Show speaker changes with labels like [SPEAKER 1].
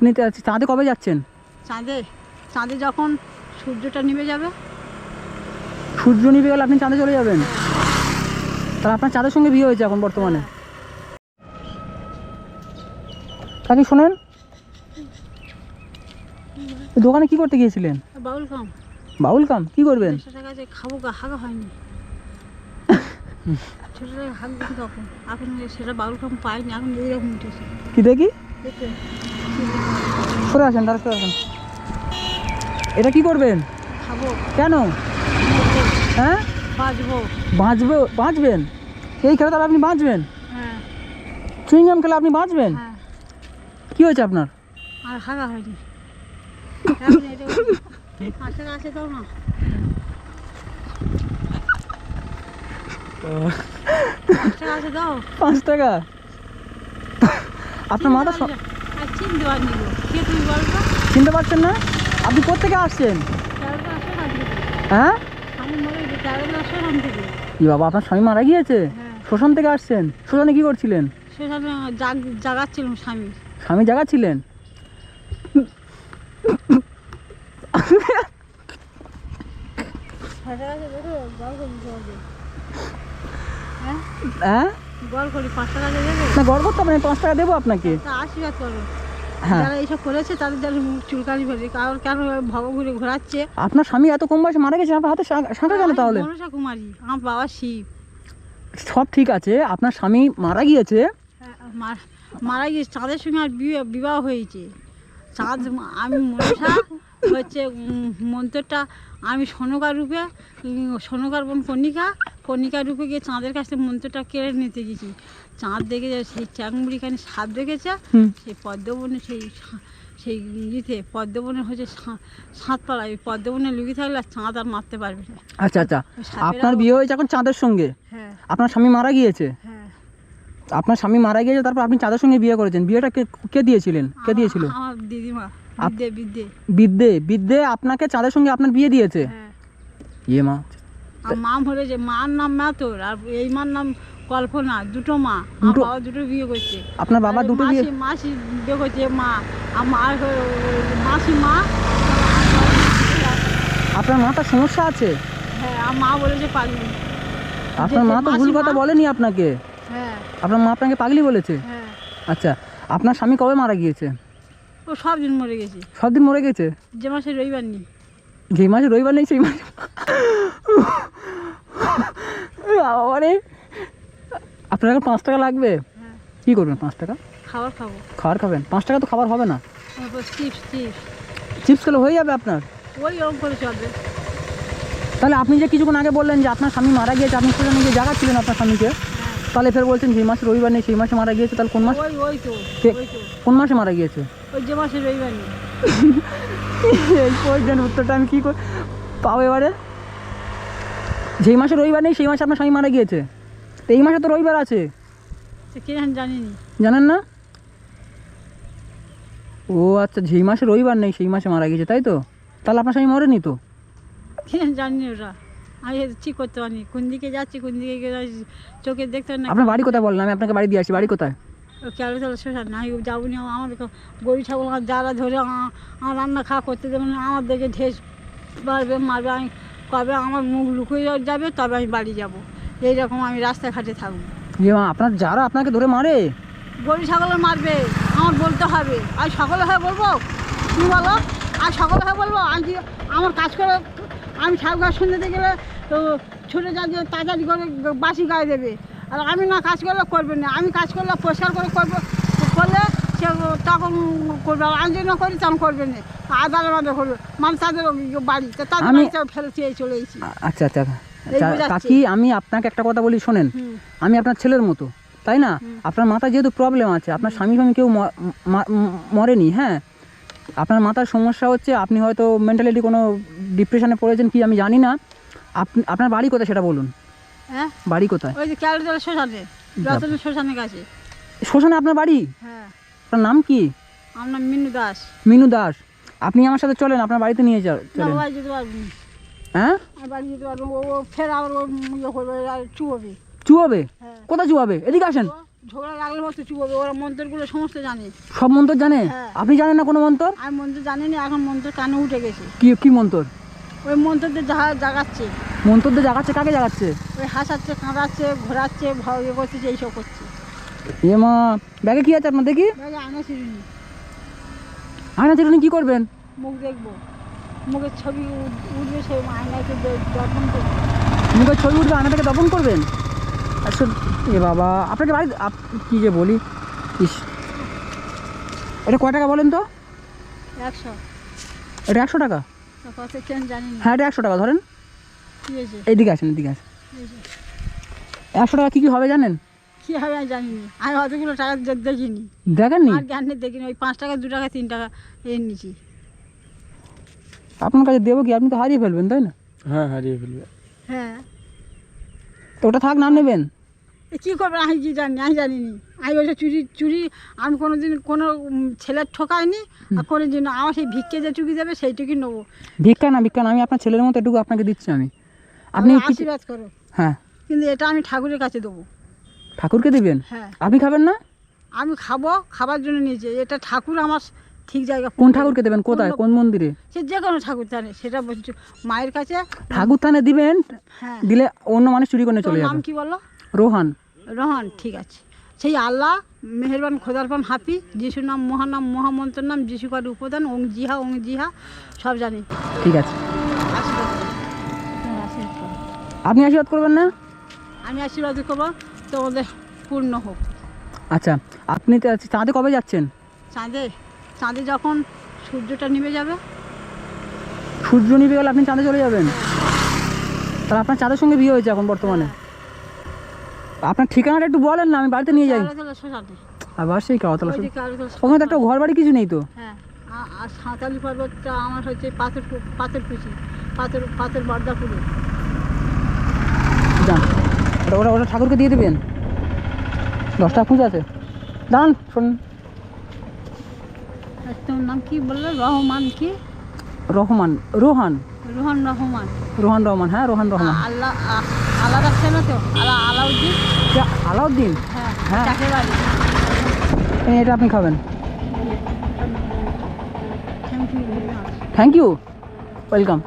[SPEAKER 1] আপনি তা- চাঁদে কবে যাচ্ছেন?
[SPEAKER 2] চাঁদে। চাঁদে যখন সূর্যটা নেমে যাবে।
[SPEAKER 1] সূর্য নিবে গেলে আপনি চাঁদে চলে যাবেন? তাহলে আপনার চাঁদের সঙ্গে বিয়ে হয়েছে এখন বর্তমানে? কাকি শোনেন? দোকানে কি করতে গিয়েছিলেন?
[SPEAKER 2] বাউল কাম
[SPEAKER 1] বাউল কাম কি করবেন?
[SPEAKER 2] খাব হাগা হয়নি। হাগ দিন তখন? এখন সেটা বাউল কাম পাইনি এখন এইরকম উঠেছে।
[SPEAKER 1] কি দেখি?
[SPEAKER 2] দেখতে
[SPEAKER 1] আসেন তারা আসেন। এটা কি করবেন? কেন? হ্যাঁ? বাঁচবে। বাঁচবেন? এই খেলে তাহলে আপনি বাঁচবেন?
[SPEAKER 2] হ্যাঁ।
[SPEAKER 1] চুইংগাম খেলে আপনি বাঁচবেন?
[SPEAKER 2] হ্যাঁ।
[SPEAKER 1] কি হয়েছে আপনার?
[SPEAKER 2] আর হয়নি। পাঁচ টাকা।
[SPEAKER 1] আপনার মাথা
[SPEAKER 2] চিনতে পারিনি। কে তুমি
[SPEAKER 1] চিনতে পারছেন না? আপনি কোথেকে আসছেন? হ্যাঁ? ই বাবা আপনার স্বামী মারা গিয়েছে? শোষণ থেকে আসছেন? শোষণে কি করছিলেন?
[SPEAKER 2] জাগ জাগাচ্ছিলাম স্বামী।
[SPEAKER 1] স্বামী জাগাচ্ছিলেন?
[SPEAKER 2] হ্যাঁ?
[SPEAKER 1] হ্যাঁ?
[SPEAKER 2] গল করি পাঁচ টাকা দেবে?
[SPEAKER 1] না গড় করতে হবে না, পাঁচ টাকা দেবো আপনাকে।
[SPEAKER 2] আশীর্বাদ করো।
[SPEAKER 1] হ্যাঁ
[SPEAKER 2] যারা এইসব করেছে তাদের যারা চুলকানি ফেলে কারণ কেন ভগ ঘুরে ঘোরাচ্ছে?
[SPEAKER 1] আপনার স্বামী এত কম বয়সে মারা গেছে আপনার হাতে শাঁখা কেন তাহলে?
[SPEAKER 2] মনসা কুমারী আমার বাবা শিব।
[SPEAKER 1] সব ঠিক আছে আপনার স্বামী মারা গিয়েছে?
[SPEAKER 2] হ্যাঁ, মারা গিয়েছে। চাঁদের সঙ্গে আর বিবাহ হয়েছে। চাঁদ আমি মনসা হচ্ছে মন্ত্রটা আমি সোনকার রূপে সোনকার বোন কণিকা কণিকা রূপে গিয়ে চাঁদের কাছে মন্ত্রটা কেড়ে নিতে গেছি। চাঁদ দেখে সেই চ্যাংমুড়িখানে সাপ দেখেছে সেই পদ্মবনে সেই সেই ইতে পদ্মবনে হচ্ছে সা- সাতপাড়া ওই পদ্মবনে লুকিয়ে থাকলে আর চাঁদ আর মারতে পারবে না।
[SPEAKER 1] আচ্ছা আচ্ছা। আপনার বিয়ে হয়েছে এখন চাঁদের সঙ্গে?
[SPEAKER 2] হ্যাঁ।
[SPEAKER 1] আপনার স্বামী মারা গিয়েছে?
[SPEAKER 2] হ্যাঁ।
[SPEAKER 1] আপনার স্বামী মারা গিয়েছে তারপর আপনি চাঁদের সঙ্গে বিয়ে করেছেন। বিয়েটা কে কে দিয়েছিলেন? কে দিয়েছিল?
[SPEAKER 2] আমার- দিদিমা। বিদ্যে বিদ্যে।
[SPEAKER 1] আপনাকে চাঁদের সঙ্গে আপনার বিয়ে দিয়েছে?
[SPEAKER 2] হ্যাঁ।
[SPEAKER 1] ইয়ে মা।
[SPEAKER 2] মা হয়েছে মার নাম মাতর আর এই মার নাম কল্পনা দুটো মা। আমার
[SPEAKER 1] দুটো?
[SPEAKER 2] বাবা দুটো বিয়ে করছে।
[SPEAKER 1] আপনার বাবা দুটো বিয়ে
[SPEAKER 2] মাসি বিয়ে করছে মা। আর মাসি মা।
[SPEAKER 1] আপনার মাথার সমস্যা আছে?
[SPEAKER 2] হ্যাঁ আর মা বলেছে পারবি
[SPEAKER 1] আপনার মা তো ভুল কথা বলেনি আপনাকে?
[SPEAKER 2] হ্যাঁ।
[SPEAKER 1] আপনার মা আপনাকে পাগলি বলেছে?
[SPEAKER 2] হ্যাঁ।
[SPEAKER 1] আচ্ছা আপনার স্বামী কবে মারা গিয়েছে?
[SPEAKER 2] ও সব দিন মরে গেছে।
[SPEAKER 1] সব দিন মরে গেছে?
[SPEAKER 2] যে মাসে রবিবার নেই।
[SPEAKER 1] যেই মাসে রবিবার নেই সেই মাসে আরে আপনার এখন পাঁচ টাকা লাগবে?
[SPEAKER 2] হ্যাঁ।
[SPEAKER 1] কী করবেন পাঁচ টাকা?
[SPEAKER 2] খাবার খাব।
[SPEAKER 1] খাবার খাবেন? পাঁচ টাকা তো খাবার হবে না।
[SPEAKER 2] চিপস চিপস
[SPEAKER 1] চিপস খেলে হয়ে যাবে আপনার?
[SPEAKER 2] ওই রকম করে চলবে।
[SPEAKER 1] তাহলে আপনি যে কিছুক্ষণ আগে বললেন যে আপনার স্বামী মারা গিয়েছে আপনি সেখানে গিয়ে জাগাচ্ছিলেন আপনার স্বামীকে? তাহলে ফের বলছেন যে মাসে রবিবার নেই সেই মাসে মারা গিয়েছে তাহলে কোন মাস?
[SPEAKER 2] ওই তো
[SPEAKER 1] কোন মাসে মারা গিয়েছে?
[SPEAKER 2] ওই যে মাসে রবিবার নেই।
[SPEAKER 1] এই কোয়েশ্চেন উত্তরটা আমি কী করে পাবো এবারে? যেই মাসে রবিবার নেই সেই মাসে আপনার স্বামী মারা গিয়েছে। তো এই মাসে তো রবিবার আছে।
[SPEAKER 2] জানিনি।
[SPEAKER 1] জানেন না? ও আচ্ছা যেই মাসে রবিবার নেই সেই মাসে মারা গিয়েছে তাই তো? তাহলে আপনার স্বামী মরেনি তো?
[SPEAKER 2] জানি ওরা? আমি ঠিক করতে পারিনি। কোন দিকে যাচ্ছি কোন দিকে চোখে দেখতে না।
[SPEAKER 1] আপনার বাড়ি কোথায় আমি আপনাকে বাড়ি দিয়ে আসি। বাড়ি কোথায়?
[SPEAKER 2] না আমি যাব না আমার গরু ছাগল আমার যারা ধরে আমার রান্না খাওয়া করতে দেবে না আমার দেখে ঢেস মারবে মারবে আমি কবে আমার মুখ লুকিয়ে যাবে তবে আমি বাড়ি যাব। এইরকম আমি রাস্তাঘাটে থাকব।
[SPEAKER 1] যে আপনার যারা আপনাকে ধরে মারে?
[SPEAKER 2] গরু ছাগল মারবে আমার বলতে হবে। আর সকলে হয়ে বলব? তুমি বলো? আর সকলে হয়ে বলব? আমি আমার কাজ করে আমি ঠাকুর শুনতে গেলে তো ছুটে যা যে তাড়াতাড়ি করে বাসি গায়ে দেবে। আর আমি না কাজ করলে করবে না। আমি কাজ করলে পরিষ্কার করে করব করলে সে তখন করবে। আর আমি যদি না করি তখন করবে না। আদার মাদা করবে। মানে তাদের বাড়ি। তাদের
[SPEAKER 1] আমি-
[SPEAKER 2] বাড়িতে ফেলে চেয়ে চলে এসেছি।
[SPEAKER 1] আচ্ছা আচ্ছা আচ্ছা। কাকি আমি আপনাকে একটা কথা বলি শোনেন। আমি আপনার ছেলের মতো তাই না? আপনার মাথায় যেহেতু প্রবলেম আছে আপনার স্বামী স্বামী কেউ মরেনি হ্যাঁ? আপনার মাথার সমস্যা হচ্ছে আপনি হয়তো মেন্টালিটি কোনো ডিপ্রেশনে পড়েছেন কি আমি জানি না। আপনি আপনার বাড়ি কোথায় সেটা বলুন।
[SPEAKER 2] হ্যাঁ?
[SPEAKER 1] বাড়ি কোথায়?
[SPEAKER 2] ওই যে শ্মশানে। শ্মশানের কাছে।
[SPEAKER 1] শ্মশানে আপনার বাড়ি?
[SPEAKER 2] হ্যাঁ।
[SPEAKER 1] আপনার নাম কি?
[SPEAKER 2] আমার নাম মিনু দাস।
[SPEAKER 1] মিনু দাস। আপনি আমার সাথে চলেন আপনার বাড়িতে নিয়ে যাও চলেন। হ্যাঁ?
[SPEAKER 2] বাড়ি যেতে পারব ও ফের আবার ও ইয়ে চুববে
[SPEAKER 1] চুয়াবে।
[SPEAKER 2] হ্যাঁ।
[SPEAKER 1] কোথায় চুয়াবে? এদিকে আসেন।
[SPEAKER 2] ঝগড়া লাগলে বলতে চুপ হবে ওরা মন্ত্রগুলো সমস্ত জানে।
[SPEAKER 1] সব মন্তর জানে?
[SPEAKER 2] হ্যাঁ।
[SPEAKER 1] আপনি জানেন না কোনো মন্তর?
[SPEAKER 2] আমি মন্ত্র জানি না এখন মন্ত্র কানে উঠে গেছে।
[SPEAKER 1] কি কি মন্তর?
[SPEAKER 2] ওই মন্ত্রদের যা জাগাচ্ছে।
[SPEAKER 1] মন্তরদের জাগাচ্ছে কাকে জাগাচ্ছে?
[SPEAKER 2] ওই হাসাচ্ছে কাঁদাচ্ছে ঘোরাচ্ছে ভয় ইয়ে করছে এইসব করছে।
[SPEAKER 1] এ মা ব্যাগে কি আছে আপনার দেখি?
[SPEAKER 2] ব্যাগে আয়না চিরুনি
[SPEAKER 1] আয়না চিরুনি কি করবেন?
[SPEAKER 2] মুখ দেখব। মুখের ছবি উঠবে সে আয়নাকে দর্পণ করব।
[SPEAKER 1] মুখের ছবি উঠবে আয়না থেকে দপন করবেন? আচ্ছা এ বাবা আপনাকে বাড়ি কি যে বলি? ইস। এটা কয় টাকা বলেন তো?
[SPEAKER 2] একশো।
[SPEAKER 1] এটা একশো টাকা? হ্যাঁ এটা একশো টাকা ধরেন। এইদিকে আসেন এদিকে আসেন। একশো টাকা কী কী হবে জানেন?
[SPEAKER 2] কী হবে আমি জানি না। আমি অতগুলো টাকা দেখিনি।
[SPEAKER 1] দেখেননি?
[SPEAKER 2] আর জ্ঞান দেখিনি ওই পাঁচ টাকা দু টাকা তিন টাকা এর নিচি
[SPEAKER 1] আপনার কাছে দেবো কি? আপনি তো হারিয়ে ফেলবেন তাই না?
[SPEAKER 3] হ্যাঁ হারিয়ে ফেলবেন
[SPEAKER 2] হ্যাঁ।
[SPEAKER 1] তো ওটা থাক না নেবেন।
[SPEAKER 2] এ কী করবে? আমি কি জানি আমি জানি নি আমি বলছে চুরি চুরি আমি কোনো দিন কোনো ছেলের ঠকাইনি আর কোনো দিন আমার সেই ভিক্ষে যে চুকি দেবে সেইটুকুই নেব।
[SPEAKER 1] ভিক্ষা না ভিক্ষা না আমি আপনার ছেলের মতো এটুকু আপনাকে দিচ্ছি আমি। আপনি
[SPEAKER 2] আশীর্বাদ করো।
[SPEAKER 1] হ্যাঁ।
[SPEAKER 2] কিন্তু এটা আমি ঠাকুরের কাছে দেবো।
[SPEAKER 1] ঠাকুরকে দিবেন?
[SPEAKER 2] হ্যাঁ।
[SPEAKER 1] আপনি খাবেন না?
[SPEAKER 2] আমি খাব খাবার জন্য নিয়েছি এটা ঠাকুর আমার ঠিক জায়গা
[SPEAKER 1] কোন ঠাকুরকে দেবেন? কোথায়? কোন মন্দিরে?
[SPEAKER 2] সে যে কোনো ঠাকুর থানে সেটা বলছি মায়ের কাছে
[SPEAKER 1] ঠাকুর থানে দিবেন
[SPEAKER 2] হ্যাঁ।
[SPEAKER 1] দিলে অন্য মানুষ চুরি করে চলে
[SPEAKER 2] নাম
[SPEAKER 1] যাবে।
[SPEAKER 2] কি বলো?
[SPEAKER 1] রোহান।
[SPEAKER 2] রহন ঠিক আছে। সেই আল্লাহ মেহেরবান খোদারপান হাফি যিশুর নাম মহানাম মহামন্ত্রের নাম যিশু কার উপাদান ওং জিহা ওং জিহা সব জানি।
[SPEAKER 1] ঠিক আছে। আপনি আশীর্বাদ করবেন না?
[SPEAKER 2] আমি আশীর্বাদ করব তোমাদের পূর্ণ হোক।
[SPEAKER 1] আচ্ছা আপনি তো চাঁদে কবে যাচ্ছেন?
[SPEAKER 2] চাঁদে চাঁদে যখন সূর্যটা নেমে যাবে?
[SPEAKER 1] সূর্য নিবে গেলে আপনি চাঁদে চলে যাবেন। তাহলে আপনার চাঁদের সঙ্গে বিয়ে হয়েছে এখন বর্তমানে। আপনার ঠিকানাটা একটু বলেন না আমি বাড়িতে নিয়ে যাই। আবার সেই কাওয়াতলা ওখানে তো একটা ঘর বাড়ি কিছু নেই তো।
[SPEAKER 2] হ্যাঁ আর সাঁতালি পর্বতটা আমার হচ্ছে পাথর পাথর কুচি পাথর পাথর বর্দাপুরে
[SPEAKER 1] যান। ওটা ওটা ওটা ঠাকুরকে দিয়ে দেবেন। দশটা খুঁজে আছে। দাঁড়ান শোন
[SPEAKER 2] আর নাম কি বলল? রহমান কি?
[SPEAKER 1] রহমান রোহান।
[SPEAKER 2] রোহান রহমান।
[SPEAKER 1] রোহান রহমান হ্যাঁ রোহান রহমান।
[SPEAKER 2] আল্লাহ আল্লাহ আ- না তো? আল্লাহ আলাউদ্দিন?
[SPEAKER 1] আলাউদ্দিন?
[SPEAKER 2] হ্যাঁ
[SPEAKER 1] হ্যাঁ। এটা আপনি খাবেন। Thank you welcome